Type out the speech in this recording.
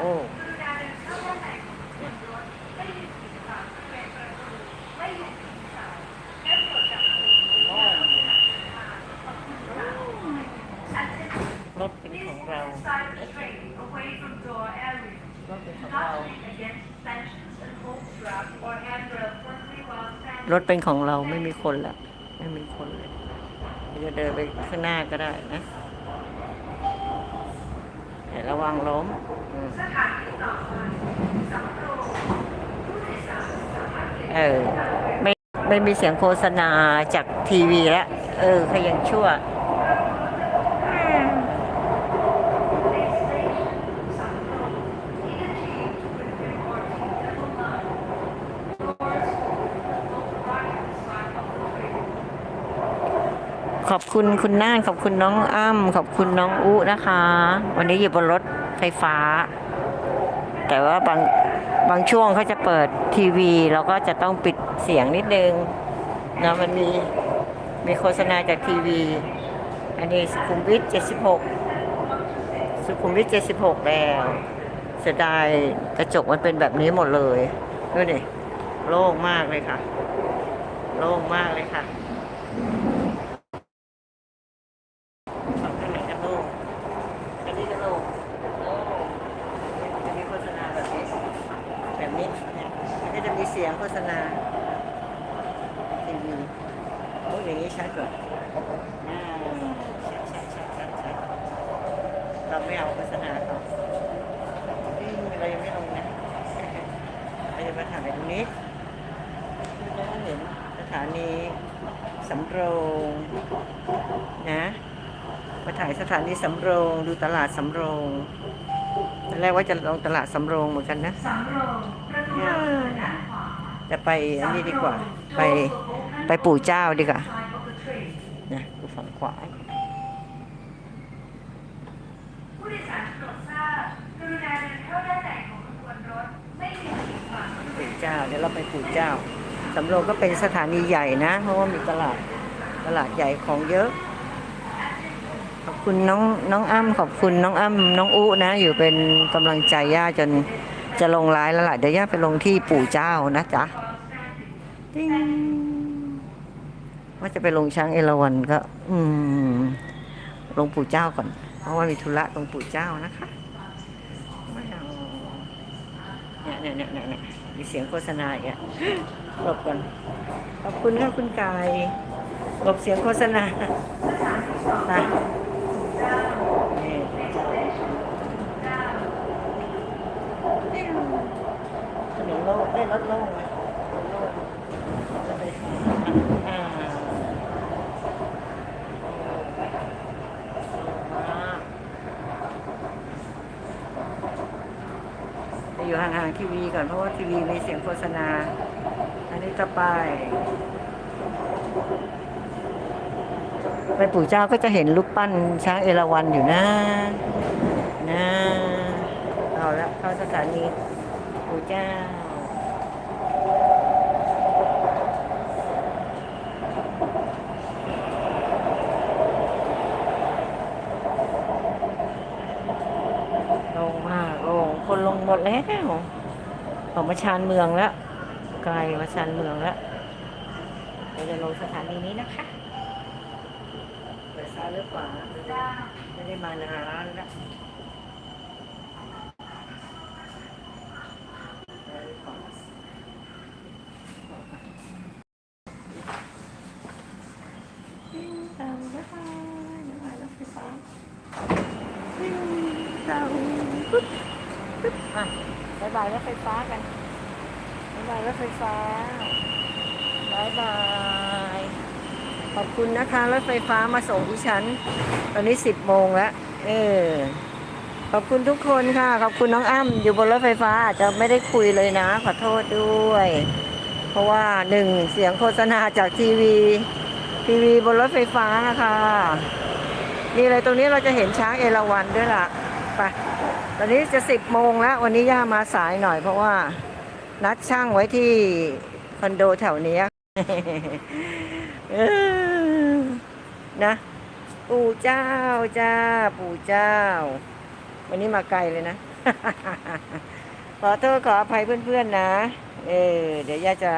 โอ้รถเป็นของเรา Side of the train, away from door area. รถเป็นของ Not เรา against sanctions and hold strap or handrail firmly while standing. รถเป็นของเราไม่มีคนละ ไม่มีคนเลย จะเดินไปข้างหน้าก็ได้นะแต่ ระวังล้มอืมเออ ไม่ไม่มีเสียงโฆษณาจากทีวีแล้ว เออเขายังชั่ว ขอบคุณคุณน่านขอบคุณน้องอ้ำขอบคุณน้องอุนะคะ วันนี้อยู่บนรถไฟฟ้า แต่ว่าบางบางช่วงเขาจะเปิดทีวีเราก็จะต้องปิดเสียงนิดนึงนะมันมีมีโฆษณาจากทีวี อันนี้สุขุมวิท76 สุขุมวิท76 แล้วเสียดายกระจกมันเป็นแบบนี้หมดเลยดูดิโล่งมากเลยค่ะ โล่งมากเลยค่ะ ฝั่งข้างไหนกันโล่งอันนี้ก็โล่งโล่งจะมีโฆษณาแบบนี้ แบบนี้เนี่ยมันก็จะมีเสียงโฆษณาทีวีโอ้ยอย่างนี้ชัดกว่าชัดชัดชัดชัดชัดเราไม่เอาโฆษณาเขาอืมเรายังไม่ลงนะเราจะมาถ่ายตรงนี้เราเห็นสถานีสำโรงนะมาถ่ายสถานีสำโรงดูตลาดสำโรงตอนแรกว่าจะลงตลาดสำโรงเหมือนกันนะสำโรงประตู จะไปอันนี้ดีกว่า ไปไปปู่เจ้าดีกว่านะดูฝั่งขวาปู่เจ้าเดี๋ยวเราไปปู่เจ้าสำโรงก็เป็นสถานีใหญ่นะ เพราะว่ามีตลาดตลาดใหญ่ของเยอะขอบคุณน้องน้องอ้ำขอบคุณน้องอ้ำน้องอุนะ อยู่เป็นกำลังใจย่าจน จะลงไลน์แล้วล่ะเดี๋ยวย่าไปลงที่ปู่เจ้านะจ๊ะติ๊งว่าจะไปลงช้างเอราวัณก็ อืม ลงปู่เจ้าก่อน เพราะว่ามีธุระตรงปู่เจ้านะคะเนี่ยเนี่ยเนี่ยเนี่ยเนี่ยมีเสียงโฆษณาอีกอะหลบก่อนขอบคุณค่ะคุณกายหลบเสียงโฆษณานะนี่ถนนโล่งได้รถล่งไหมรถโล่งรถไฟฟ้าอ่าอยู่ห่างๆทีวีก่อนเพราะว่าทีวีมีเสียงโฆษณา อันนี้ต่อไปไปปู่เจ้าก็จะเห็นรูปปั้นช้างเอราวัณอยู่นะนะเอาละเข้าสถานีปู่เจ้า ลงมากลงคนลงหมดแล้วออกมาชานเมืองแล้ว ไกลมาชานเมืองแล้วเราจะลงสถานีนี้นะคะไปซ้ายหรือขวาไม่ได้มานานแล้วซ้ายหรือขวาวิ่ง ตามรถไฟรถไฟฟ้าวิ่งตาปึ๊บปึ๊บอะบายบายรถไฟฟ้ากันบายบายรถไฟฟ้าบายบายขอบคุณนะคะรถไฟฟ้ามาส่งดิฉัน ตอนนี้สิบโมงแล้ว เออขอบคุณทุกคนค่ะ ขอบคุณน้องอ้ำอยู่บนรถไฟฟ้าอาจจะไม่ได้คุยเลยนะ ขอโทษด้วย เพราะว่าหนึ่งเสียงโฆษณาจากทีวี ทีวีบนรถไฟฟ้าค่ะนี่เลยตรงนี้เราจะเห็นช้างเอราวัณด้วยล่ะไปตอนนี้จะสิบโมงแล้ว วันนี้ย่ามาสายหน่อยเพราะว่า นัดช่างไว้ที่คอนโดแถวนี้นะ ปู่เจ้าจ้า ปู่เจ้า วันนี้มาไกลเลยนะ ขอโทษขออภัยเพื่อนๆนะ เออ เดี๋ยวย่าจะ